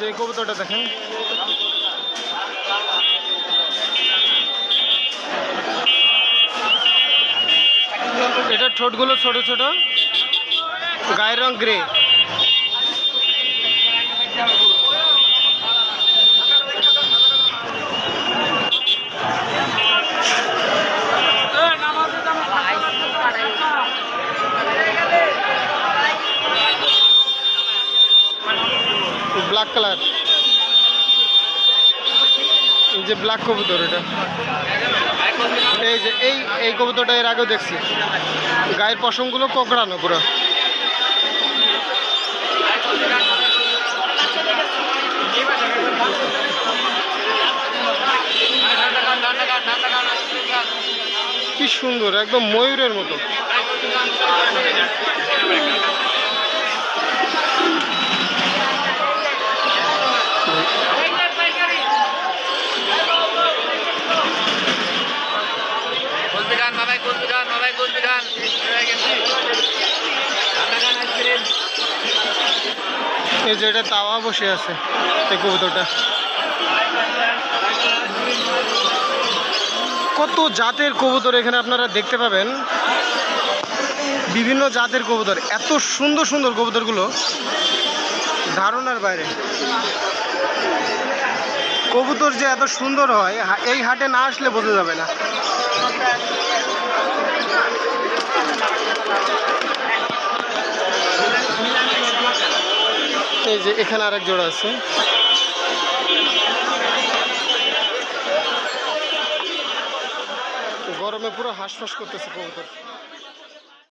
যে কবুতরটা দেখেন। এটার ঠোঁটগুলো ছোট ছোট গায়ের রং গ্রে ব্ল্যাক কালার এই যে ব্ল্যাক কবুতর এটা। এই যে, এই এই কবুতরটা এর আগেও দেখছি। গায়ের পশমগুলো কোকড়ানো পুরো। কি সুন্দর, একদম ময়ূরের মতো। কুলবিগান বাবাই কুলবিগান বাবাই কুলবিগান ঠান্ডা গান আইসক্রিম এই যে এটা তাওয়া বসে আছে, এই কবুতরটা। কত জাতের কবুতর এখানে আপনারা দেখতে পাবেন? বিভিন্ন জাতের কবুতর, এত সুন্দর সুন্দর কবুতরগুলো ধারণার বাইরে। কবুতর যে এত সুন্দর হয় এই হাটে না আসলে বোঝা যাবে না। এই যে এখানে আরেক জোড়া আছে। গরমে পুরো হাঁসফাঁস করতেছে কবুতর।